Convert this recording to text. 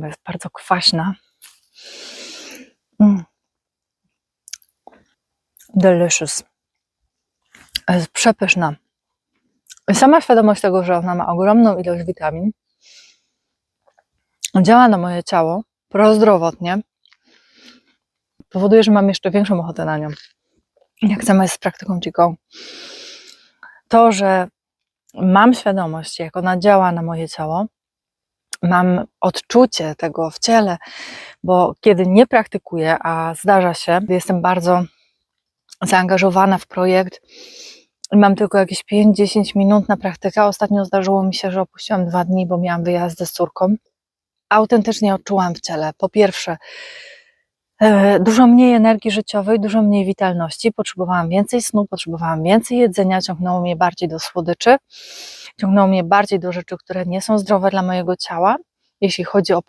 bo jest bardzo kwaśna. Mm. Delicious. Jest przepyszna. Sama świadomość tego, że ona ma ogromną ilość witamin, działa na moje ciało prozdrowotnie, powoduje, że mam jeszcze większą ochotę na nią. Jak samo jest z praktyką Qigong. To, że mam świadomość, jak ona działa na moje ciało, mam odczucie tego w ciele, bo kiedy nie praktykuję, a zdarza się, jestem bardzo zaangażowana w projekt i mam tylko jakieś 5-10 minut na praktykę. Ostatnio zdarzyło mi się, że opuściłam dwa dni, bo miałam wyjazdy z córką. Autentycznie odczułam w ciele, po pierwsze, dużo mniej energii życiowej, dużo mniej witalności. Potrzebowałam więcej snu, potrzebowałam więcej jedzenia, ciągnęło mnie bardziej do słodyczy, ciągnęło mnie bardziej do rzeczy, które nie są zdrowe dla mojego ciała. Jeśli chodzi o